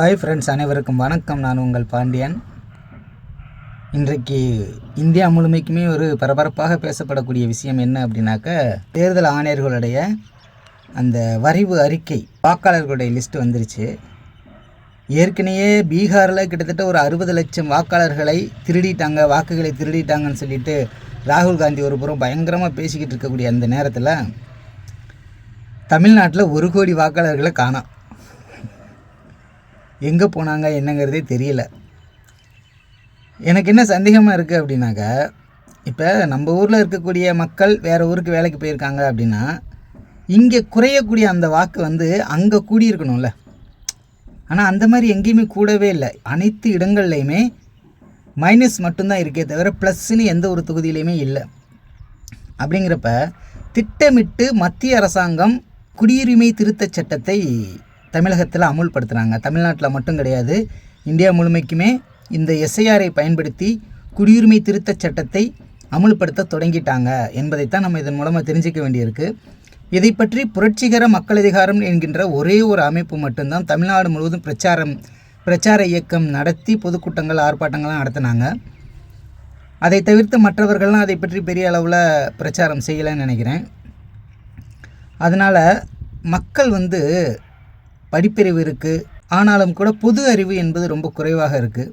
Hi friends அனைவருக்கும் வணக்கம். நான் உங்கள் பாண்டியன். இன்றைக்கு இந்தியா முழுமைக்குமே ஒரு பரபரப்பாக பேசப்படக்கூடிய விஷயம் என்ன அப்படின்னாக்க தேர்தல் ஆணையர்களுடைய அந்த வரைவு அறிக்கை வாக்காளர்களுடைய லிஸ்ட் வந்துருச்சு. ஏற்கனவே பீகாரில் கிட்டத்தட்ட ஒரு அறுபது லட்சம் வாக்காளர்களை திருடிட்டாங்க வாக்குகளை திருடிட்டாங்கன்னு சொல்லிட்டு ராகுல் காந்தி ஒரு புறம் பயங்கரமாக பேசிக்கிட்டு இருக்கக்கூடிய அந்த நேரத்தில் தமிழ்நாட்டில் ஒரு கோடி வாக்காளர்களை காணாம். எங்கே போனாங்க என்னங்கிறதே தெரியல. எனக்கு என்ன சந்தேகமாக இருக்குது அப்படின்னாக்க இப்போ நம்ம ஊரில் இருக்கக்கூடிய மக்கள் வேறு ஊருக்கு வேலைக்கு போயிருக்காங்க அப்படின்னா இங்கே குறையக்கூடிய அந்த வாக்கு வந்து அங்கே கூடியிருக்கணும்ல. ஆனால் அந்த மாதிரி எங்கேயுமே கூடவே இல்லை. அனைத்து இடங்கள்லையுமே மைனஸ் மட்டும்தான் இருக்கே தவிர ப்ளஸ்ன்னு எந்த ஒரு தொகுதியிலையுமே இல்லை. அப்படிங்கிறப்ப திட்டமிட்டு மத்திய அரசாங்கம் குடியுரிமை திருத்தச் சட்டத்தை தமிழகத்தில் அமுல்படுத்துகிறாங்க தமிழ்நாட்டில் மட்டும் கிடையாது இந்தியா முழுமைக்குமே இந்த எஸ்ஐஆரை பயன்படுத்தி குடியுரிமை திருத்தச் சட்டத்தை அமுல்படுத்த தொடங்கிட்டாங்க என்பதைத்தான் நம்ம இதன் மூலமாக தெரிஞ்சிக்க வேண்டியிருக்கு. இதை பற்றி புரட்சிகர மக்கள் அதிகாரம் என்கின்ற ஒரே ஒரு அமைப்பு மட்டும்தான் தமிழ்நாடு முழுவதும் பிரச்சாரம் பிரச்சார இயக்கம் நடத்தி பொதுக்கூட்டங்கள் ஆர்ப்பாட்டங்கள்லாம் நடத்தினாங்க. அதை தவிர்த்து மற்றவர்கள்லாம் அதை பற்றி பெரிய அளவில் பிரச்சாரம் செய்யலைன்னு நினைக்கிறேன். அதனால் மக்கள் வந்து படிப்பறிவு இருக்குது ஆனாலும் கூட பொது அறிவு என்பது ரொம்ப குறைவாக இருக்குது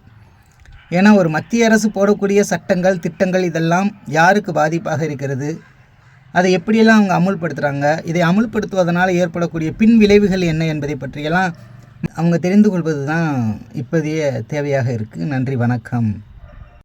ஏன்னா ஒரு மத்திய அரசு போடக்கூடிய சட்டங்கள் திட்டங்கள் இதெல்லாம் யாருக்கு பாதிப்பாக இருக்கிறது? அதை எப்படியெல்லாம் அவங்க அமுல்படுத்துகிறாங்க இதை அமுல்படுத்துவதனால் ஏற்படக்கூடிய பின் விளைவுகள் என்ன என்பதை பற்றியெல்லாம் அவங்க தெரிந்து கொள்வது தான் இப்போதைய தேவையாக இருக்குது நன்றி வணக்கம்.